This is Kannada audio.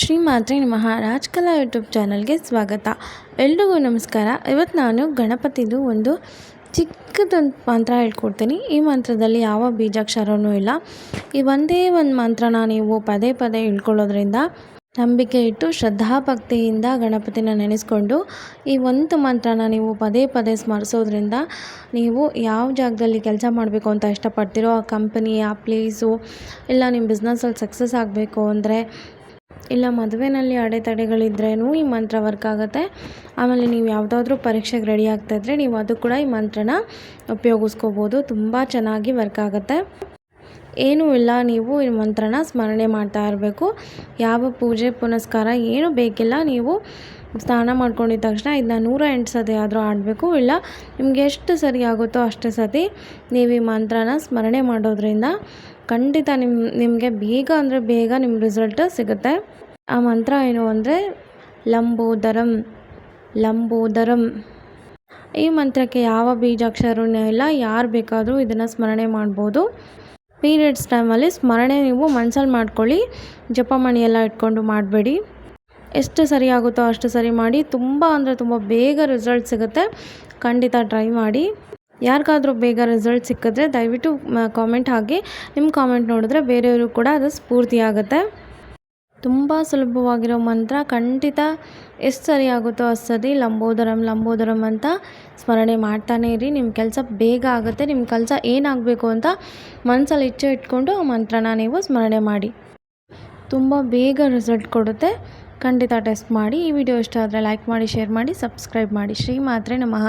ಶ್ರೀ ಮಾತ್ರೆ ನಮಃ. ರಾಜ್ಕಲಾ ಯೂಟ್ಯೂಬ್ ಚಾನಲ್ಗೆ ಸ್ವಾಗತ. ಎಲ್ರಿಗೂ ನಮಸ್ಕಾರ. ಇವತ್ತು ನಾನು ಗಣಪತಿದು ಒಂದು ಚಿಕ್ಕದೊಂದು ಮಂತ್ರ ಹೇಳ್ಕೊಡ್ತೀನಿ. ಈ ಮಂತ್ರದಲ್ಲಿ ಯಾವ ಬೀಜಾಕ್ಷರವೂ ಇಲ್ಲ. ಈ ಒಂದೇ ಒಂದು ಮಂತ್ರನ ನೀವು ಪದೇ ಪದೇ ಹೇಳ್ಕೊಳ್ಳೋದ್ರಿಂದ ನಂಬಿಕೆ ಇಟ್ಟು ಶ್ರದ್ಧಾಭಕ್ತಿಯಿಂದ ಗಣಪತಿನ ನೆನೆಸ್ಕೊಂಡು ಈ ಒಂದು ಮಂತ್ರನ ನೀವು ಪದೇ ಪದೇ ಸ್ಮರಿಸೋದ್ರಿಂದ ನೀವು ಯಾವ ಜಾಗದಲ್ಲಿ ಕೆಲಸ ಮಾಡಬೇಕು ಅಂತ ಇಷ್ಟಪಡ್ತೀರೋ ಆ ಕಂಪನಿ ಆ ಪ್ಲೇಸು ಇಲ್ಲ ನಿಮ್ಮ ಬಿಸ್ನೆಸ್ಸಲ್ಲಿ ಸಕ್ಸಸ್ ಆಗಬೇಕು ಅಂದರೆ ಇಲ್ಲ ಮದುವೆಯಲ್ಲಿ ಅಡೆತಡೆಗಳಿದ್ರೇನು ಈ ಮಂತ್ರ ವರ್ಕ್ ಆಗುತ್ತೆ. ಆಮೇಲೆ ನೀವು ಯಾವುದಾದ್ರೂ ಪರೀಕ್ಷೆಗೆ ರೆಡಿ ಆಗ್ತಾಯಿದ್ರೆ ನೀವು ಅದು ಕೂಡ ಈ ಮಂತ್ರನ ಉಪಯೋಗಿಸ್ಕೋಬೋದು. ತುಂಬ ಚೆನ್ನಾಗಿ ವರ್ಕ್ ಆಗುತ್ತೆ. ಏನೂ ಇಲ್ಲ, ನೀವು ಈ ಮಂತ್ರನ ಸ್ಮರಣೆ ಮಾಡ್ತಾ ಇರಬೇಕು. ಯಾವ ಪೂಜೆ, ಪುನಸ್ಕಾರ ಏನೂ ಬೇಕಿಲ್ಲ. ನೀವು ಸ್ನಾನ ಮಾಡ್ಕೊಂಡಿದ್ದ ತಕ್ಷಣ ಇದನ್ನ ನೂರ ಎಂಟು ಸತಿ ಆದರೂ ಆಡಬೇಕು ಇಲ್ಲ, ನಿಮ್ಗೆ ಎಷ್ಟು ಸರಿ ಆಗುತ್ತೋ ಅಷ್ಟು ಸತಿ ನೀವು ಈ ಮಂತ್ರನ ಸ್ಮರಣೆ ಮಾಡೋದ್ರಿಂದ ಖಂಡಿತ ನಿಮ್ಮ ನಿಮಗೆ ಬೇಗ ಅಂದರೆ ಬೇಗ ನಿಮ್ಮ ರಿಸಲ್ಟ್ ಸಿಗುತ್ತೆ. ಆ ಮಂತ್ರ ಏನು ಅಂದರೆ, ಲಂಬೋದರಂ ಲಂಬೋದರಂ. ಈ ಮಂತ್ರಕ್ಕೆ ಯಾವ ಬೀಜಾಕ್ಷರವೂ ಇಲ್ಲ, ಯಾರು ಬೇಕಾದರೂ ಇದನ್ನು ಸ್ಮರಣೆ ಮಾಡ್ಬೋದು. ಪೀರಿಯಡ್ಸ್ ಟೈಮಲ್ಲಿ ಸ್ಮರಣೆ ನೀವು ಮನಸ್ಸಲ್ಲಿ ಮಾಡ್ಕೊಳ್ಳಿ ಜಪಮಣಿ ಎಲ್ಲ ಇಟ್ಕೊಂಡು ಮಾಡಬೇಡಿ. ಎಷ್ಟು ಸರಿ ಆಗುತ್ತೋ ಅಷ್ಟು ಸರಿ ಮಾಡಿ, ತುಂಬ ಅಂದರೆ ತುಂಬ ಬೇಗ ರಿಸಲ್ಟ್ ಸಿಗುತ್ತೆ. ಖಂಡಿತ ಟ್ರೈ ಮಾಡಿ. ಯಾರಿಗಾದರೂ ಬೇಗ ರಿಸಲ್ಟ್ ಸಿಕ್ಕಿದ್ರೆ ದಯವಿಟ್ಟು ಕಾಮೆಂಟ್ ಹಾಕಿ ನಿಮ್ಮ ಕಾಮೆಂಟ್ ನೋಡಿದ್ರೆ ಬೇರೆಯವರು ಕೂಡ ಅದು ಸ್ಫೂರ್ತಿ ಆಗುತ್ತೆ ತುಂಬ ಸುಲಭವಾಗಿರೋ ಮಂತ್ರ ಖಂಡಿತ ಎಷ್ಟು ಸರಿ ಆಗುತ್ತೋ ಅಷ್ಟು ಲಂಬೋದರಂ ಲಂಬೋದರಂ ಅಂತ ಸ್ಮರಣೆ ಮಾಡ್ತಾನೇ ಇರಿ. ನಿಮ್ಮ ಕೆಲಸ ಬೇಗ ಆಗುತ್ತೆ. ನಿಮ್ಮ ಕೆಲಸ ಏನಾಗಬೇಕು ಅಂತ ಮನಸ್ಸಲ್ಲಿ ಇಚ್ಛೆ ಇಟ್ಕೊಂಡು ಆ ಮಂತ್ರನ ನೀವು ಸ್ಮರಣೆ ಮಾಡಿ. ತುಂಬ ಬೇಗ ರಿಸಲ್ಟ್ ಕೊಡುತ್ತೆ. ಖಂಡಿತ ಟೆಸ್ಟ್ ಮಾಡಿ. ಈ ವಿಡಿಯೋ ಇಷ್ಟ ಆದರೆ ಲೈಕ್ ಮಾಡಿ ಶೇರ್ ಮಾಡಿ ಸಬ್ಸ್ಕ್ರೈಬ್ ಮಾಡಿ. ಶ್ರೀ ಮಾತ್ರೆ ನಮಃ.